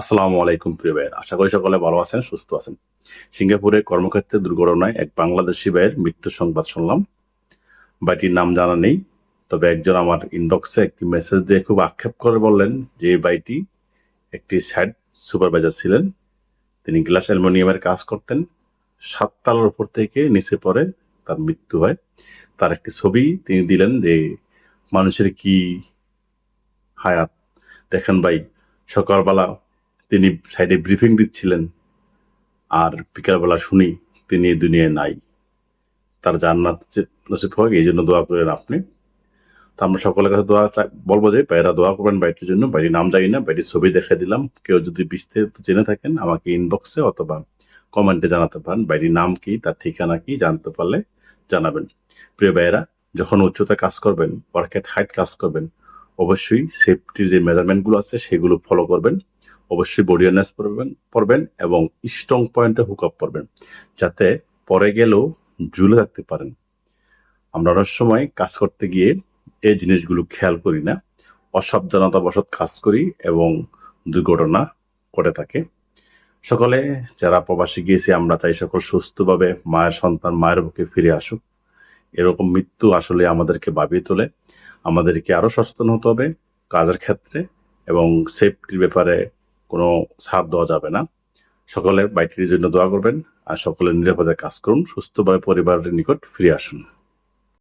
আসসালামু আলাইকুম প্রিয় ভাইয়ের। আশা করি সকলে ভালো আছেন, সুস্থ আছেন। সিঙ্গাপুরে কর্মক্ষেত্রে দুর্ঘটনায় এক বাংলাদেশি ভাইয়ের মৃত্যু সংবাদ শুনলাম। ভাইটির নাম জানা নেই, তবে একজন আমার ইনবক্সে একটি মেসেজ দিয়ে খুব আক্ষেপ করে বললেন যে, ভাইটি একটি সাইড সুপারভাইজার ছিলেন। তিনি গ্লাস অ্যালুমিনিয়ামের কাজ করতেন। সাত তালার উপর থেকে নিচে পড়ে তার মৃত্যু হয়। তার একটি ছবি তিনি দিলেন যে, মানুষের কি হায়াত? দেখেন ভাই, সকালবেলা তিনি সাইডে ব্রিফিং দিচ্ছিলেন। আর বিকালবেলা শুনি তিনি দুনিয়ায় নাই। তার জান্নাত নসিব হোক, এই জন্য দোয়া করেন আপনি। তো আমরা সকলের কাছে দোয়া বলব যে ভাইরা দোয়া করবেন বাইটির জন্য। বাইটির নাম জানি না বাইটির ছবি দেখে দিলাম। কেউ যদি বিস্তারিত জেনে থাকেন, আমাকে ইনবক্সে অথবা কমেন্টে জানাতে পারেন। বাইটির নাম কি, তার ঠিকানা কি, জানতে পারলে জানাবেন। প্রিয় ভাইয়েরা, যখন উচ্চতা কাজ করবেন ওয়ার্কেট হাইট কাজ করবেন, অবশ্যই সেফটির যে মেজারমেন্টগুলো আছে, সেগুলো ফলো করবেন। অবশ্যই বডি অ্যানার্স পড়বেন পড়বেন এবং স্ট্রং পয়েন্টে হুক আপ করবেন যাতে পরে গেলেও ঝুলে থাকতে পারেন। আমরা অনেক সময় কাজ করতে গিয়ে এই জিনিসগুলো খেয়াল করি না অসাবধানতাবশত কাজ করি এবং দুর্ঘটনা ঘটে থাকে। সকলে যারা প্রবাসী গিয়েছি, আমরা চাই সকল সুস্থভাবে মায়ের সন্তান মায়ের বুকে ফিরে আসুক। এরকম মৃত্যু আসলে আমাদেরকে ভাবিয়ে তোলে। আমাদেরকে আরও সচেতন হতে হবে কাজের ক্ষেত্রে এবং সেফটির ব্যাপারে কোনো ছাড় দেওয়া যাবে না। সকলের বাইটির জন্য দোয়া করবেন আর সকলে নিরাপদে কাজ করুন, সুস্থভাবে পরিবারের নিকট ফিরে আসুন।